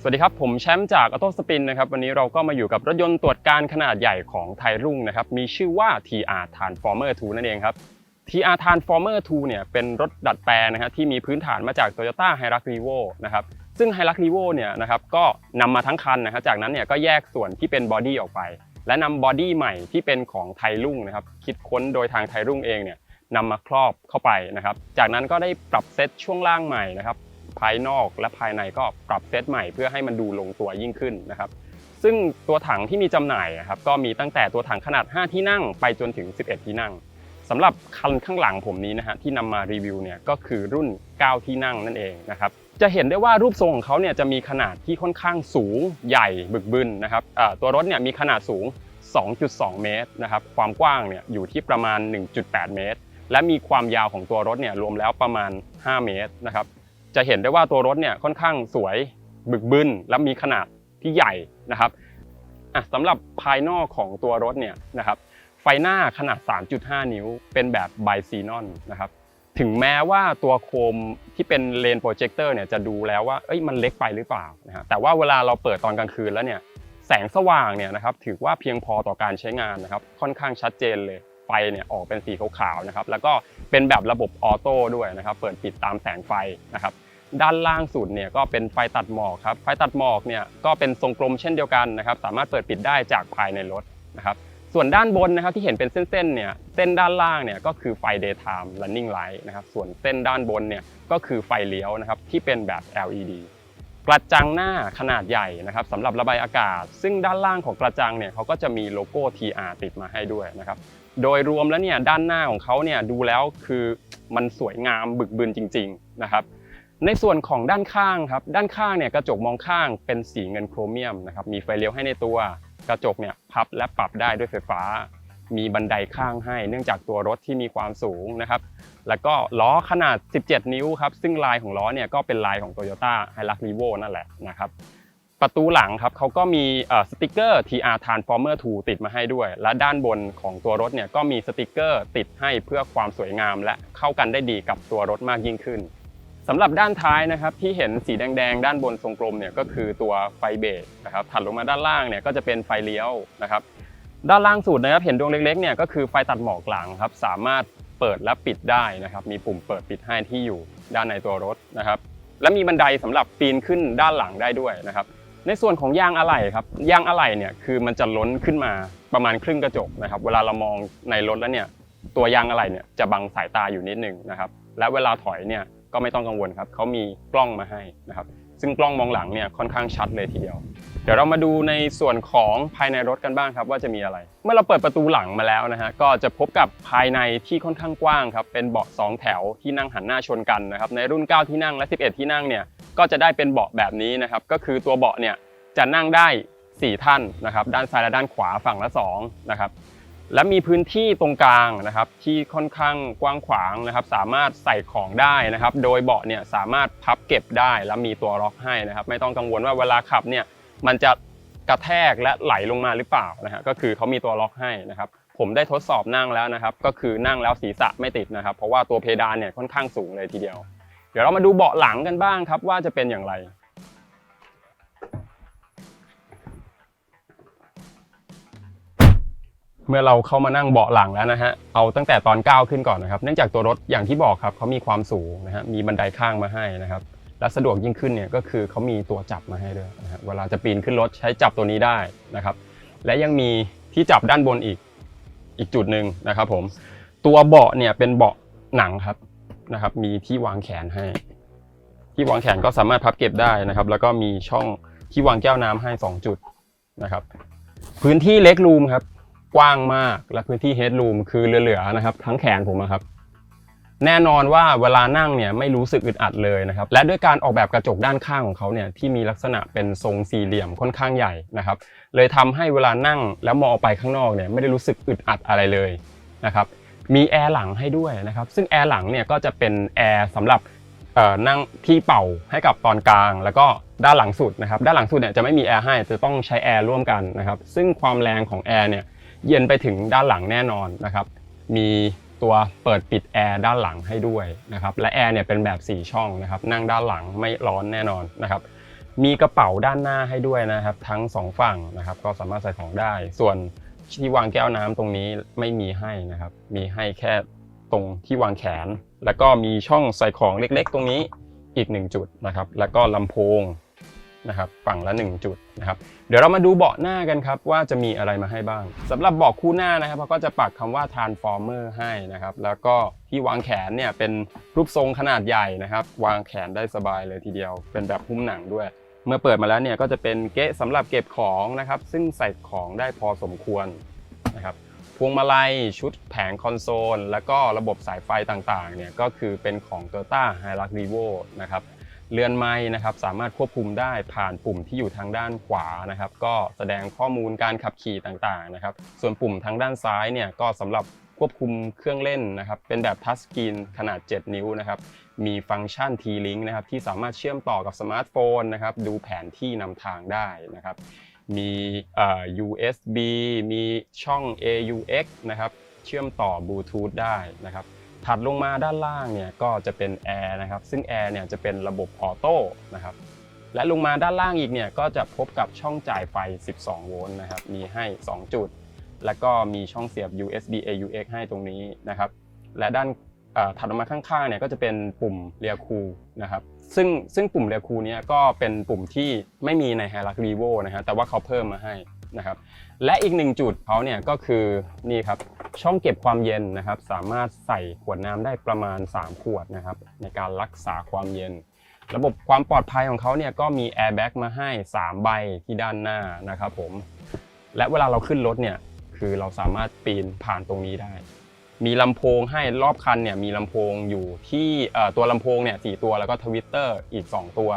สวัสดีครับ ผมแชมป์จากออโต้สปินนะครับวันนี้เราก็มาอยู่กับรถยนต์ตรวจการขนาดใหญ่ของไทยรุ่งนะครับมีชื่อว่า TR Transformer 2 นั่นเองครับ TR Transformer 2 เนี่ยเป็นรถดัดแปลงนะฮะที่มีพื้นฐานมาจาก Toyota Hilux Revo นะครับซึ่ง Hilux Revo เนี่ยนะครับก็นำมาทั้งคันนะครับจากนั้นเนี่ยก็แยกส่วนที่เป็นบอดี้ออกไป และนำบอดี้ใหม่ที่เป็นของไทยรุ่งนะครับคิดค้นโดยทางไทยรุ่งเองเนี่ยนำมาครอบเข้าไปนะครับจากนั้นก็ได้ปรับเซตช่วงล่างใหม่นะครับ ภายนอกและภายในก็ปรับเซตใหม่เพื่อให้มันดูลงตัวยิ่งขึ้นนะครับซึ่งตัวถังที่มีจำหน่ายครับก็มีตั้งแต่ตัวถังขนาด 5 ที่นั่งไปจนถึง 11 ที่นั่งสำหรับคันข้างหลังผมนี้นะฮะที่นำมารีวิวเนี่ยก็คือรุ่น 9 ที่นั่งนั่นเองนะครับจะเห็นได้ว่ารูปทรงของเขาเนี่ยจะมีขนาดที่ค่อนข้างสูงใหญ่บึกบึนนะครับตัวรถเนี่ยมีขนาดสูง 2.2 เมตรนะครับความกว้างเนี่ยอยู่ที่ประมาณ 1.8 เมตร และมีความยาวของตัวรถเนี่ยรวมแล้วประมาณ 5 เมตรนะครับ จะเห็นได้ว่าตัวรถเนี่ยค่อนข้างสวยบึกบึนและมีขนาดที่ใหญ่นะครับอะสำหรับภายนอกของตัวรถเนี่ยนะครับไฟหน้าขนาด 3.5 นิ้ว เป็นแบบไบซีนอนนะครับถึงแม้ว่าตัวโคมที่เป็นเลนโปรเจคเตอร์เนี่ยจะดูแล้วว่าเอ้ยมันเล็กไปหรือเปล่านะฮะแต่ว่าเวลาเราเปิดตอนกลางคืนแล้วเนี่ยแสงสว่างเนี่ยนะครับถือว่าเพียงพอต่อการใช้งานนะครับค่อนข้างชัดเจนเลยไฟเนี่ยออกเป็นสีขาวๆนะครับแล้วก็ เป็นแบบระบบออโต้ด้วยนะครับ เปิดปิดตามแสงไฟนะครับ ด้านล่างสุดเนี่ยก็เป็นไฟตัดหมอกครับ ไฟตัดหมอกเนี่ยก็เป็นทรงกลมเช่นเดียวกันนะครับ สามารถเปิดปิดได้จากภายในรถนะครับ ส่วนด้านบนนะครับที่เห็นเป็นเส้นๆเนี่ย เส้นด้านล่างเนี่ยก็คือไฟ daytime running light นะครับ ส่วนเส้นด้านบนเนี่ยก็คือไฟเลี้ยวนะครับที่เป็นแบบ LED กระจังหน้าขนาดใหญ่นะครับสำหรับระบายอากาศ ซึ่งด้านล่างของกระจังเนี่ยเขาก็จะมีโลโก้ TR ติดมาให้ด้วยนะครับ โดยรวมแล้วเนี่ยด้านหน้าของเขาเนี่ยดูแล้วคือมันสวยงามบึกบึนจริง ๆนะครับ ในส่วนของด้านข้างครับด้านข้างเนี่ยกระจกมองข้างเป็นสีเงินโครเมียมนะครับมีไฟเลี้ยวให้ในตัวกระจกเนี่ยพับและปรับได้ด้วยไฟฟ้า มีบันไดข้างให้ เนื่องจากตัวรถที่มีความสูงนะครับ แล้วก็ล้อขนาด 17 นิ้วครับซึ่งลายของล้อเนี่ยก็เป็นลายของ Toyota Hilux Revo นั่นแหละนะครับ ประตูหลังครับเขาก็มีสติกเกอร์ TR Transformer 2 ติดมาให้ด้วย และด้านบนของตัวรถเนี่ยก็มีสติกเกอร์ติดให้เพื่อความสวยงาม และเข้ากันได้ดีกับตัวรถมากยิ่งขึ้นสำหรับด้านท้ายนะครับที่เห็นสีแดงๆ ด้านบนทรงกลมเนี่ยก็คือตัวไฟเบรกนะครับถัดลงมาด้านล่างเนี่ยก็จะเป็นไฟเลี้ยวนะครับด้านล่างสุดนะครับเห็นดวงเล็กๆเนี่ยก็คือไฟตัดหมอกหลังครับสามารถเปิดและปิดได้นะครับมีปุ่มเปิดปิดให้ที่อยู่ด้านในตัวรถนะครับและมีบันไดสำหรับปีนขึ้นด้านหลังได้ด้วยนะครับ ในส่วนของยางอะไหล่ครับยางอะไหล่เนี่ยคือมันจะล้นขึ้นมาประมาณครึ่งกระจกนะครับ เวลาเรามองในรถแล้วเนี่ยตัวยางอะไหล่เนี่ยจะบังสายตาอยู่นิดหนึงนะครับและเวลาถอยเนี่ยก็ไม่ต้องกังวลครับเขามีกล้องมาให้นะครับ ซึ่งกล้องมองหลังเนี่ยค่อนข้างชัดเลยทีเดียว เดี๋ยวเรามาดูในส่วนของภายในรถกันบ้างครับว่าจะมีอะไร เมื่อเราเปิดประตูหลังมาแล้วนะฮะก็จะพบกับภายในที่ค่อนข้างกว้างครับเป็นเบาะ 2 แถวที่นั่งหันหน้าชนกันนะครับในรุ่น 9 ที่นั่งและ 11 ที่นั่งเนี่ย ก็จะได้เป็นเบาะแบบนี้นะครับ ก็คือตัวเบาะเนี่ยจะนั่งได้ 4 ท่านนะครับ ด้านซ้ายและด้านขวาฝั่งละ2นะครับ และมีพื้นที่ตรงกลางนะครับ ที่ค่อนข้างกว้างขวางนะครับ สามารถใส่ของได้นะครับ โดยเบาะเนี่ยสามารถพับเก็บได้และมีตัวล็อกให้นะครับ ไม่ต้องกังวลว่าเวลาขับเนี่ยมันจะกระแทกและไหลลงมาหรือเปล่านะฮะก็คือเขามีตัวล็อกให้นะครับ ผมได้ทดสอบนั่งแล้วนะครับ ก็คือนั่งแล้วศีรษะไม่ติดนะครับ เพราะว่าตัวเพดานเนี่ยค่อนข้างสูงเลยทีเดียว เดี๋ยวเรามาดูเบาะหลังกันบ้างครับว่าจะเป็นอย่างไร เมื่อเราเข้ามานั่งเบาะหลังแล้วนะฮะเอาตั้งแต่ตอนก้าวขึ้นก่อนนะครับ เนื่องจากตัวรถอย่างที่บอกครับเขามีความสูงนะฮะมีบันไดข้างมาให้นะครับและสะดวกยิ่งขึ้นเนี่ยก็คือเขามีตัวจับมาให้ด้วยนะฮะเวลาจะปีนขึ้นรถใช้จับตัวนี้ได้นะครับ และยังมีที่จับด้านบนอีกอีกจุดหนึ่งนะครับผมตัวเบาะเนี่ยเป็นเบาะหนังครับ นะครับ มีที่วางแขนให้ ที่วางแขนก็สามารถพับเก็บได้นะครับ แล้วก็มีช่องที่วางแก้วน้ำให้สองจุดนะครับ พื้นที่เล็กรูมครับ กว้างมากและพื้นที่เฮดรูมคือเหลือๆนะครับ ทั้งแขนผมอะครับ แน่นอนว่าเวลานั่งเนี่ยไม่รู้สึกอึดอัดเลยนะครับ และด้วยการออกแบบกระจกด้านข้างของเขาเนี่ยที่มีลักษณะเป็นทรงสี่เหลี่ยมค่อนข้างใหญ่นะครับ เลยทำให้เวลานั่งแล้วมองออกไปข้างนอกเนี่ยไม่ได้รู้สึกอึดอัดอะไรเลยนะครับ มีแอร์หลังให้ด้วยนะครับ ซึ่งแอร์หลังเนี่ยก็จะเป็นแอร์สำหรับนั่งที่เป่าให้กับตอนกลาง แล้วก็ด้านหลังสุดนะครับด้านหลังสุดเนี่ยจะไม่มีแอร์ให้จะต้องใช้แอร์ร่วมกันนะครับซึ่งความแรงของแอร์เนี่ยเย็นไปถึงด้านหลังแน่นอนนะครับมีตัวเปิดปิดแอร์ด้านหลังให้ด้วยนะครับและแอร์เนี่ยเป็นแบบ 4 ช่องนะครับนั่งด้านหลังไม่ร้อนแน่นอนนะครับมีกระเป๋าด้านหน้าให้ด้วยนะครับ ทั้งสองฝั่งนะครับก็สามารถใส่ของได้ส่วน ที่วางแก้วน้ำตรงนี้ไม่มีให้นะครับ มีให้แค่ตรงที่วางแขน แล้วก็มีช่องใส่ของเล็กๆ ตรงนี้อีกหนึ่งจุดนะครับ แล้วก็ลำโพงนะครับฝั่งละหนึ่งจุดนะครับ เดี๋ยวเรามาดูเบาะหน้ากันครับว่าจะมีอะไรมาให้บ้างสำหรับเบาะคู่หน้านะครับเขาก็จะปักคำว่า transformer ให้นะครับ แล้วก็ที่วางแขนเนี่ยเป็นรูปทรงขนาดใหญ่นะครับ วางแขนได้สบายเลยทีเดียว เป็นแบบหุ้มหนังด้วย เมื่อเปิดมาแล้วเนี่ยก็จะเป็นเกะสำหรับเก็บของนะครับ ซึ่งใส่ของได้พอสมควรนะครับพวงมาลัยชุดแผงคอนโซล แล้วก็ระบบสายไฟต่างๆเนี่ยก็คือเป็นของ Toyota Hilux Revo นะครับเรือนไม้นะครับสามารถควบคุมได้ผ่านปุ่มที่อยู่ทางด้านขวานะครับ ก็แสดงข้อมูลการขับขี่ต่างๆนะครับ ส่วนปุ่มทางด้านซ้ายเนี่ยก็สำหรับ ควบคุมเครื่องเล่นนะครับเป็นแบบทัชสกรีนขนาด 7 นิ้วนะครับมีฟังก์ชัน T-Link นะครับที่สามารถเชื่อมต่อกับสมาร์ทโฟนนะครับดูแผนที่นำทางได้นะครับมีเอ่อ USB มีช่อง AUX นะครับเชื่อมต่อบลูทูธได้นะครับถัดลงมาด้านล่างเนี่ยก็จะเป็นแอร์นะครับซึ่งแอร์เนี่ยจะเป็นระบบออโต้นะครับและลงมาด้านล่างอีกเนี่ยก็จะพบกับช่องจ่ายไฟ 12 โวลต์นะครับมีให้ 2 จุด แล้วก็มีช่องเสียบ USB AUX ให้ตรงนี้นะครับ และด้านถัดออกมาข้างๆเนี่ยก็จะเป็นปุ่มเรียคูนะครับซึ่งซึ่งปุ่มเรียคูเนี่ยก็เป็นปุ่มที่ไม่มีใน Hilux Revo นะฮะแต่ว่าเขาเพิ่มมาให้นะครับและอีกหนึ่งจุดเขาเนี่ยก็คือนี่ครับช่องเก็บความเย็นนะครับสามารถใส่ขวดน้ำได้ประมาณ 3 ขวดนะครับในการรักษาความเย็น ระบบความปลอดภัยของเขาเนี่ยก็มีแอร์แบ็กมาให้ 3 ใบที่ด้านหน้านะครับผมและเวลาเราขึ้นรถเนี่ย คือเราสามารถปีนผ่านตรงนี้ได้ มีลำโพงให้รอบคันเนี่ยมีลำโพงอยู่ที่ตัวลำโพงเนี่ยสตัวแล้วก็ทวิตเตอร์อีก 2 ตัว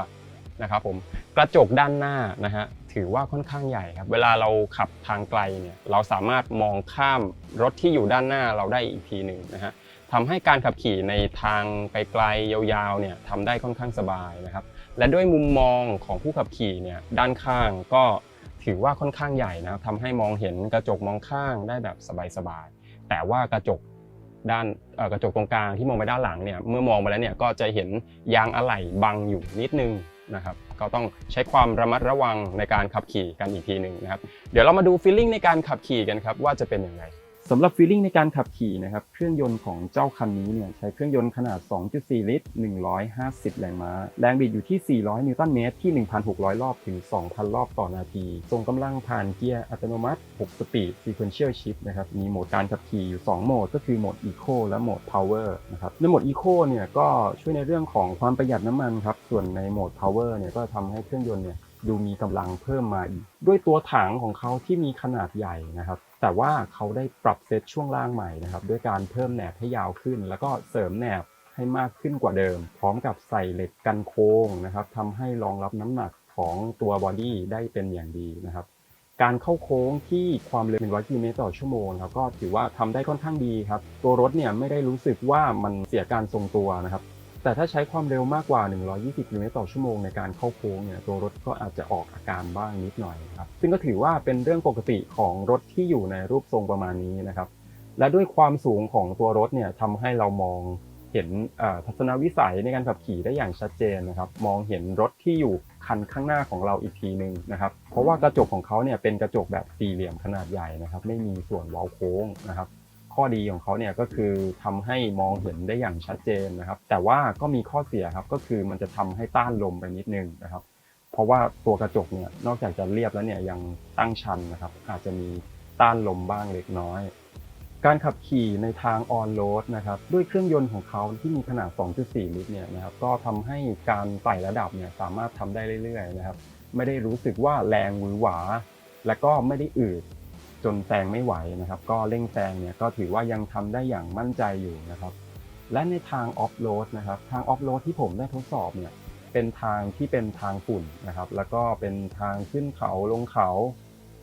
นะครับผมกระจกด้านหน้านะฮะถือว่าค่อนข้างใหญ่ครับเวลาเราขับทางไกลเนี่ยเราสามารถมองข้ามรถที่อยู่ด้านหน้าเราได้อีกทีหนึ่งนะฮะทำให้การขับขี่ในทางไกลๆยาวๆเนี่ยทำได้ค่อนข้างสบายนะครับและด้วยมุมมองของผู้ขับขี่เนี่ยด้านข้างก็ ถือว่าค่อนข้างใหญ่นะครับทำให้มองเห็นกระจกมองข้างได้แบบสบายๆแต่ว่ากระจกด้านกระจกตรงกลางที่มองไปด้านหลังเนี่ยเมื่อมองไปแล้วเนี่ยก็จะเห็นยางอะไหล่บังอยู่นิดนึงนะครับก็ต้องใช้ความระมัดระวังในการขับขี่กันอีกทีหนึ่งนะครับ เดี๋ยวเรามาดูฟีลลิ่งในการขับขี่กันครับว่าจะเป็นยังไง สำหรับฟีลลิ่งในการขับขี่นะครับ เครื่องยนต์ของเจ้าคันนี้เนี่ยใช้เครื่องยนต์ขนาด 2.4 ลิตร 150 แรงม้า แรงบิดอยู่ที่ 400 นิวตันเมตรที่ 1,600 รอบถึง 2,000 รอบต่อนาทีส่งกำลังผ่านเกียร์อัตโนมัติ 6 สปีด sequential shift นะครับ มีโหมดการขับขี่อยู่ 2 โหมด ก็คือโหมด eco และโหมด power นะครับในโหมด eco เนี่ยก็ช่วยในเรื่องของความประหยัดน้ำมันครับ ส่วนในโหมด power เนี่ยก็ทำให้เครื่องยนต์เนี่ยดูมีกำลังเพิ่มมาอีก ด้วยตัวถังของเขาที่มีขนาดใหญ่นะครับ แต่ว่าเขาได้ปรับเซตช่วงล่างใหม่นะครับ ด้วยการเพิ่มแหนบให้ยาวขึ้น แล้วก็เสริมแหนบให้มากขึ้นกว่าเดิม พร้อมกับใส่เหล็กกันโค้งนะครับทำให้รองรับน้ำหนักของตัวบอดี้ได้เป็นอย่างดีนะครับ การเข้าโค้งที่ความเร็ว100กิโลเมตรต่อชั่วโมงครับก็ถือว่าทำได้ค่อนข้างดีครับ ตัวรถเนี่ยไม่ได้รู้สึกว่ามันเสียการทรงตัวนะครับ แต่ถ้าใช้ความเร็วมากกว่า 120กิโลเมตรต่อชั่วโมงในการเข้าโค้งเนี่ยตัวรถก็อาจจะออกอาการบ้างนิดหน่อยครับซึ่งก็ถือว่าเป็นเรื่องปกติของรถที่อยู่ในรูปทรงประมาณนี้นะครับ และด้วยความสูงของตัวรถเนี่ยทำให้เรามองเห็นทัศนวิสัยในการขับขี่ได้อย่างชัดเจนนะครับ มองเห็นรถที่อยู่คันข้างหน้าของเราอีกทีหนึ่งนะครับ เพราะว่ากระจกของเขาเนี่ยเป็นกระจกแบบสี่เหลี่ยมขนาดใหญ่นะครับ ไม่มีส่วนเว้าโค้งนะครับ ข้อดีของเขาเนี่ยก็คือทำให้มองเห็นได้อย่างชัดเจนนะครับ แต่ว่าก็มีข้อเสียครับก็คือมันจะทำให้ต้านลมไปนิดนึงนะครับ เพราะว่าตัวกระจกเนี่ยนอกจากจะเรียบแล้วเนี่ยยังตั้งชันนะครับ อาจจะมีต้านลมบ้างเล็กน้อย การขับขี่ในทางออนโรดนะครับด้วยเครื่องยนต์ของเขาที่มีขนาด 2.4 ลิตรเนี่ยนะครับก็ทำให้การไต่ระดับเนี่ยสามารถทำได้เรื่อยๆนะครับ ไม่ได้รู้สึกว่าแรงหวือหวา และก็ไม่ได้อืด จนแซงไม่ไหวนะครับ ก็เร่งแซงเนี่ยก็ถือว่ายังทำได้อย่างมั่นใจอยู่นะครับ และในทางออฟโรดนะครับ ทางออฟโรดที่ผมได้ทดสอบเนี่ยเป็นทางที่เป็นทางฝุ่นนะครับ แล้วก็เป็นทางขึ้นเขาลงเขา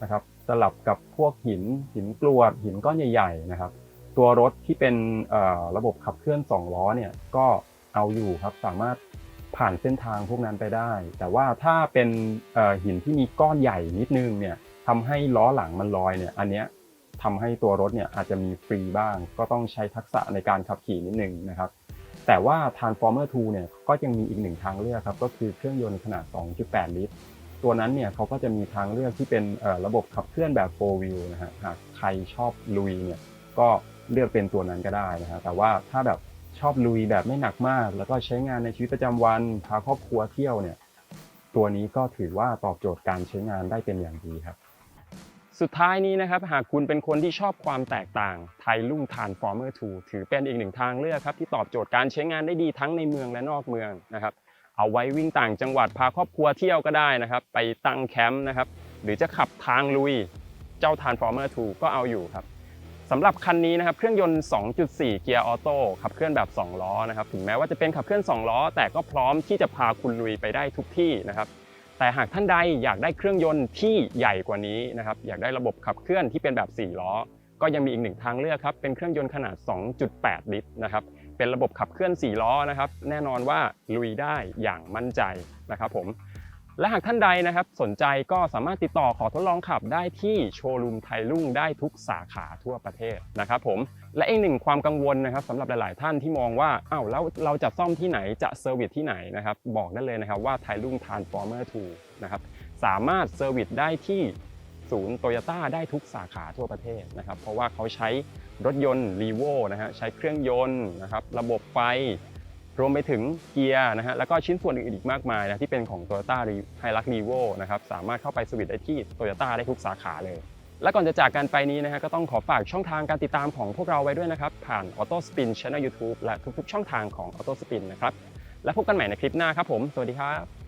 นะครับ สลับกับพวกหินหินกรวดหินก้อนใหญ่ ๆ นะครับ ตัวรถที่เป็นระบบขับเคลื่อน2ล้อเนี่ยก็เอาอยู่ครับสามารถผ่านเส้นทางพวกนั้นไปได้ แต่ว่าถ้าเป็นหินที่มีก้อนใหญ่นิดนึงเนี่ย ทำให้ล้อหลังมันลอยเนี่ยอันเนี้ยทำให้ตัวรถเนี่ยอาจจะมีฟรีบ้าง ก็ต้องใช้ทักษะในการขับขี่นิดนึงนะครับแต่ว่า Transformer 2เนี่ยก็ยังมีอีกหนึ่งทางเลือกครับก็คือเครื่องยนต์ขนาด 2.8 ลิตร ตัวนั้นเนี่ยเขาก็จะมีทางเลือกที่เป็นระบบขับเคลื่อนแบบ 4 wheel นะฮะหากใครชอบลุยเนี่ยก็เลือกเป็นตัวนั้นก็ได้นะฮะแต่ว่าถ้าแบบชอบลุยแบบไม่หนักมาก แล้วก็ใช้งานในชีวิตประจำวันพาครอบครัวเที่ยวเนี่ยตัวนี้ก็ถือว่าตอบโจทย์การใช้งานได้เป็นอย่างดีครับ สุดท้ายนี้นะครับหากคุณเป็นคนที่ชอบความแตกต่างไทยลุ่ง Transformer 2ถือเป็นอีกหนึ่งทางเลือกครับที่ตอบโจทย์การใช้งานได้ดีทั้งในเมืองและนอกเมืองนะครับเอาไว้วิ่งต่างจังหวัดพาครอบครัวเที่ยวก็ได้นะครับ ไปตั้งแคมป์นะครับหรือจะขับทางลุยเจ้า Transformer 2ก็เอาอยู่ครับสำหรับคันนี้นะครับเครื่องยนต์ 2.4 เกียร์ออโต้ขับเคลื่อนแบบ 2 ล้อนะครับถึงแม้ว่าจะเป็นขับเคลื่อน 2 ล้อ แต่ก็พร้อมที่จะพาคุณลุยไปได้ทุกที่นะครับ แต่หากท่านใดอยากได้เครื่องยนต์ที่ใหญ่กว่านี้นะครับอยากได้ระบบขับเคลื่อนที่เป็นแบบ 4 ล้อ ก็ยังมีอีกหนึ่งทางเลือกครับเป็นเครื่องยนต์ขนาด 2.8 ลิตรนะครับเป็นระบบขับเคลื่อน 4 ล้อนะครับแน่นอนว่าลุยได้อย่างมั่นใจนะครับผม และหากท่านใดนะครับสนใจก็สามารถติดต่อขอทดลองขับได้ที่โชว์รูมไทยรุ่งได้ทุกสาขาทั่วประเทศนะครับผมและอีกหนึ่งความกังวลนะครับสำหรับหลาย ๆ ท่านที่มองว่าอ้าวแล้วเราจะซ่อมที่ไหนจะเซอร์วิสที่ไหนนะครับบอกได้เลยนะครับว่าไทยรุ่ง Transformer 2นะครับสามารถเซอร์วิสได้ที่ศูนย์โตโยต้าได้ทุกสาขาทั่วประเทศนะครับเพราะว่าเขาใช้รถยนต์รีโวนะฮะใช้เครื่องยนต์นะครับระบบไฟ รวมไปถึงเกียร์นะฮะแล้วก็ชิ้นส่วนอื่นอีกมากมายนะที่เป็นของ Toyota h i l u x r e v o นะครับสามารถเข้าไปสวิตช์ได้ที่ Toyota ได้ทุกสาขาเลย และก่อนจะจากกันไปนี้นะฮะก็ต้องขอฝากช่องทางการติดตามของพวกเราไว้ด้วยนะครับ ผ่าน Auto Spin Channel YouTube และทุกๆ ช่องทางของ Auto Spin นะครับ และพบกันใหม่ในคลิปหน้าครับผม สวัสดีครับ